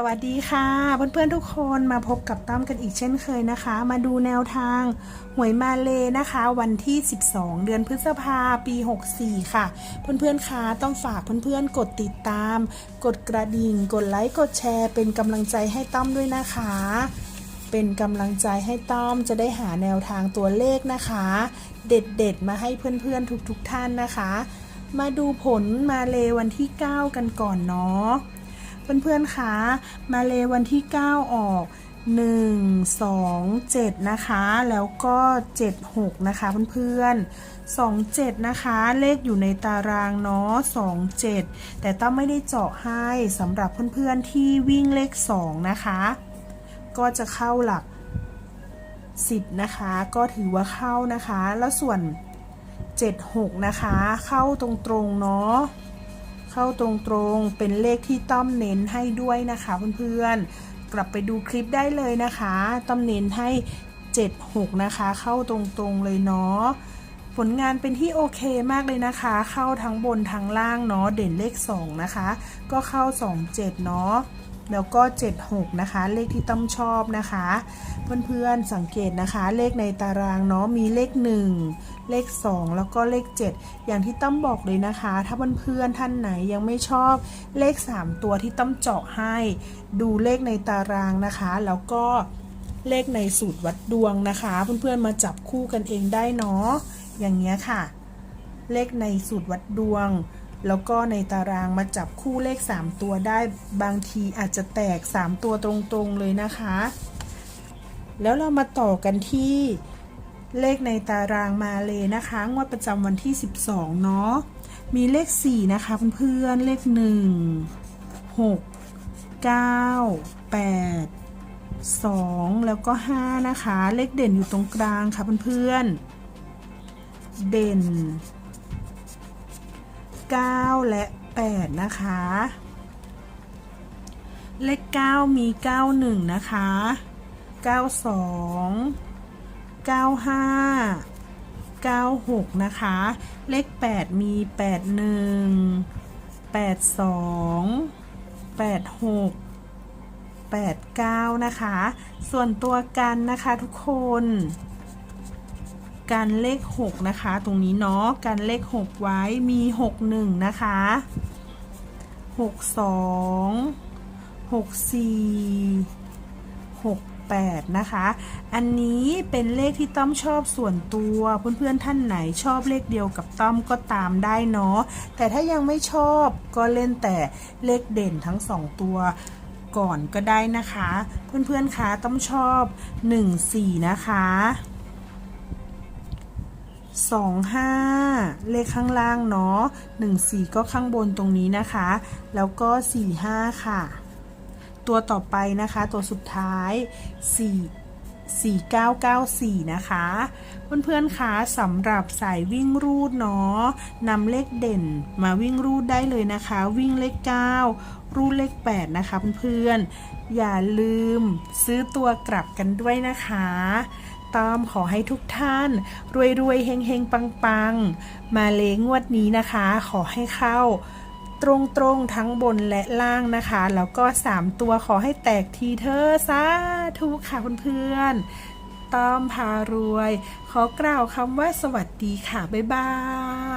สวัสดีค่ะ เพื่อนๆทุกคนมาพบกับตั้มกันอีกเช่นเคยนะคะ มาดูแนวทางหวยมาเลนะคะ วันที่ 12 เดือนพฤษภาปี 64 ค่ะ เพื่อนๆคะต้องฝากเพื่อนๆ กดติดตาม กดกระดิ่ง กดไลค์กดแชร์ เป็นกำลังใจให้ตั้มด้วยนะคะ เป็นกำลังใจให้ต้อมจะได้หาแนวทางตัวเลขนะคะ เด็ดๆ มาให้เพื่อนๆทุกๆท่านนะคะ มาดูผลมาเลวันที่ 9 กันก่อนเนาะ เพื่อนๆคะมาเลวันที่ 9 ออก 1 2 7 นะคะ แล้วก็ 76 นะคะเพื่อนๆ27 นะคะ เลขอยู่ในตารางเนาะ27 แต่ต้องไม่ได้เจาะให้สำหรับเพื่อนๆที่วิ่งเลข 2 นะคะ ก็จะเข้าหลัก 10 นะคะ ก็ถือว่าเข้านะคะ แล้วส่วน 76 นะคะ เข้าตรงๆ เนาะ เข้าตรงๆ เป็นเลขที่ต้อมเน้นให้ด้วยนะคะเพื่อนๆ กลับไปดูคลิปได้เลยนะคะ ต้อมเน้นให้ 76 นะคะ เข้าตรงๆเลยเนาะ ผลงานเป็นที่โอเคมากเลยนะคะ เข้าทั้งบนทั้งล่างเนาะ เด่นเลข 2 นะคะ ก็เข้า 27 เนาะ แล้วก็ 76 นะคะ เลขที่ต้อมชอบนะคะ เพื่อนๆสังเกตนะคะ เลขในตารางเนาะมีเลข 1 เลข 2 แล้วก็เลข 7 อย่างที่ต้อมบอกเลยนะคะ ถ้าเพื่อนๆท่านไหนยังไม่ชอบเลข 3 ตัวที่ต้อมเจาะให้ ดูเลขในตารางนะคะ แล้วก็เลขในสูตรวัดดวงนะคะ เพื่อนๆมาจับคู่กันเองได้เนาะอย่างเงี้ยค่ะ เลขในสูตรวัดดวง แล้วก็ในตารางมาจับคู่เลข 3 ตัวได้บางทีอาจจะแตก 3 ตัวตรงๆเลยนะคะ แล้วเรามาต่อกันที่เลขในตารางมาเลยนะคะ งวดประจำวันที่ 12 เนาะ มีเลข 4 นะคะเพื่อนๆ เลข 1 6 9 8 2 แล้วก็ 5 นะคะ เลขเด่นอยู่ตรงกลางค่ะเพื่อนๆ เด่น 9 และ 8 นะคะ เลข 9 มี 91 นะคะ 92 95 96 นะคะ เลข 8 มี 81 82 86 89 นะคะ ส่วนตัวกันนะคะทุกคน กันเลข 6 นะคะ ตรงนี้เนาะกันเลข 6 ไว้มี 61 นะคะ 62 64 68 นะคะ อันนี้เป็นเลขที่ต้อมชอบส่วนตัวเพื่อนๆท่านไหนชอบเลขเดียวกับต้อมก็ตามได้เนาะแต่ถ้ายังไม่ชอบก็เล่นแต่เลขเด่นทั้ง 2 ตัวก่อนก็ได้นะคะ เพื่อนๆคะต้อมชอบ 14 นะคะ สองห้าเลขข้างล่างเนาะหนึ่งสี่ก็ข้างบนตรงนี้นะคะ แล้วก็สี่ห้าค่ะ ตัวต่อไปนะคะ ตัวสุดท้ายสี่สี่เก้าเก้าสี่นะคะ เพื่อนๆคะสำหรับสายวิ่งรูดเนาะนำเลขเด่นมาวิ่งรูดได้เลยนะคะ วิ่งเลข 9 รูดเลข 8 นะคะเพื่อนๆอย่าลืมซื้อตัวกลับกันด้วยนะคะ ต้อมขอให้ทุกท่าน รวยรวยๆเฮงเฮงปังปังๆมาเลงวดนี้นะคะ ขอให้เข้า ตรงตรงๆทั้งบนและล่างนะคะ แล้วก็ 3 ตัวขอให้แตกทีเธอสาธุค่ะเพื่อนๆต้อมพารวย ขอกล่าวคำว่าสวัสดีค่ะ บ๊ายบาย